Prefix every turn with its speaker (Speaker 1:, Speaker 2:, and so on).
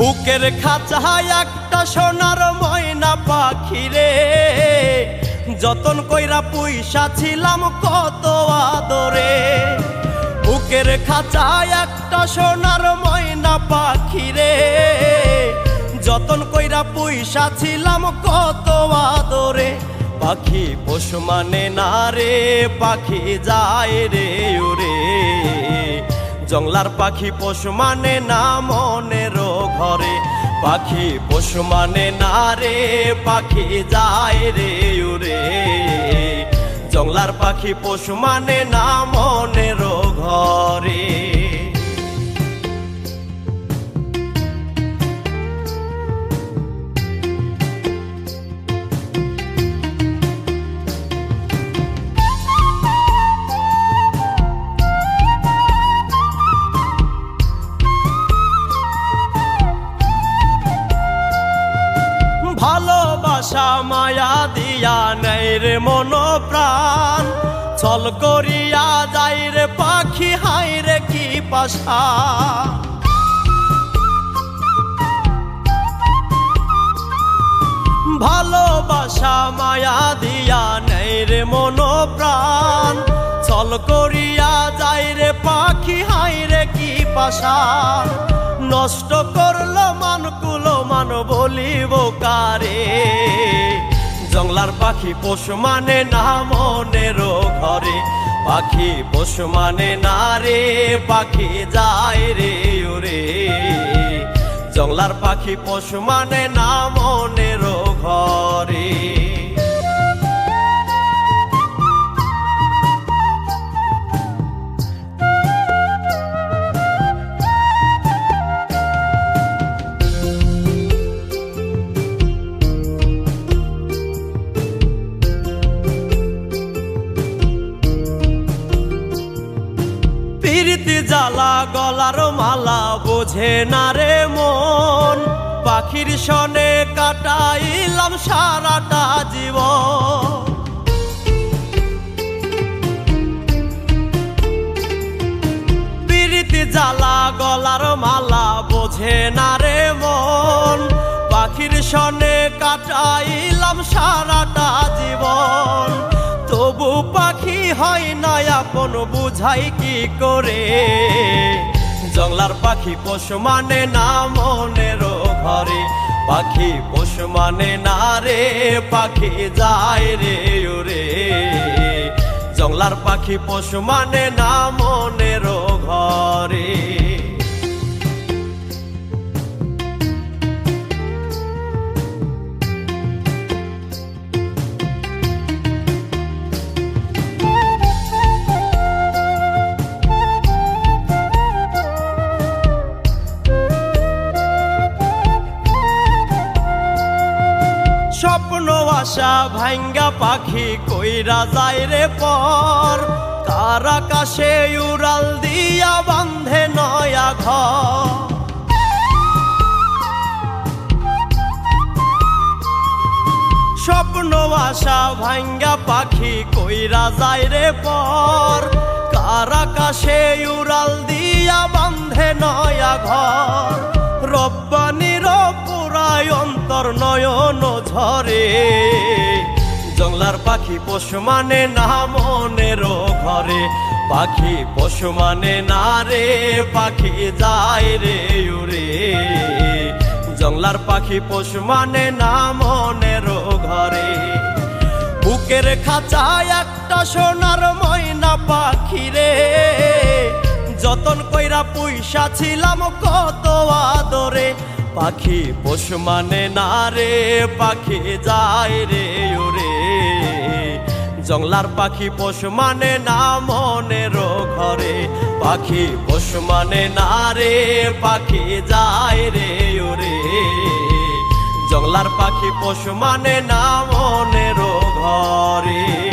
Speaker 1: বুকের খাঁচায় একটা সোনার ময়না পাখি রে। যতন কইরা পুইসা ছিলাম কত আদরে। বুকের খাঁচায় একটা সোনার ময়না পাখি রে। যতন কইরা পুইসা ছিলাম কত আদরে। পাখি পশু মানে না রে, পাখি যায় রে ওরে। জংলার পাখি পশু মানে না মনের ঘরে। পাখি পশু মানে না রে, পাখি যায় রে উরে জংলার পাখি পশু মানে না মনেরও ঘরে। ভালোবাসা মায়া দিয়া নেই রে মন প্রাণ চল করিয়া যাই রে পাখি, হাই রে কি পাশা। ভালোবাসা মায়া দিয়া নেই রে মন প্রাণ চল করিয়া যাই রে পাখি, হাই রে কি পাশা। নষ্ট করল মানকুলো মান বলিব কারে? জংলার পাখি পশু মানে না মনের ঘরে। পাখি পশু মানে না রে, পাখি যায় রে ওরে। জংলার পাখি পশু মানে না মনের জ্বালা গলার মালা বোঝে না রে মন। পাখির সনে কাটাইলাম সারাটা জীবন। প্রীতি জ্বালা গলার মালা বোঝে না রে মন। পাখির সনে কাটাইলাম সারাটা হয় না আপন বুঝাই কি করে? জংলার পাখি পশু মানে না মনের ঘরে? পাখি পশু মানে না রে, পাখি যায় রে ওরে। জংলার পাখি পশু মানে না মনের ঘরে। আশা ভাঙ্গা পাখি কইরা যায় রে পর। কার আকাশে উড়াল দিয়া বান্ধে নয়া ঘর। স্বপ্ন আশা ভাঙ্গা পাখি কইরা যায় রে পর। কার আকাশে উড়াল দিয়া বান্ধে নয়া ঘর। রব্বানির পুরায় অন্তর নয়ন ঝরে জংলার পাখি পশু মানে না মনের ঘরে। পাখি পশু মানে না রে, পাখি যায় রে উড়ে। জংলার পাখি পশু মানে না মনের ঘরে। বুকের খাঁচায় একটা সোনার ময়না পাখি রে। যতন কইরা পুইসা ছিলাম কত আদরে। পাখি পশু মানে না রে? পাখি যায় রে, ওরে। জংলার পাখি পশু মানে না মনের ঘরে? পাখি পশু মানে না রে? পাখি যায় রে, ওরে। জংলার পাখি পশু মানে না মনের ঘরে?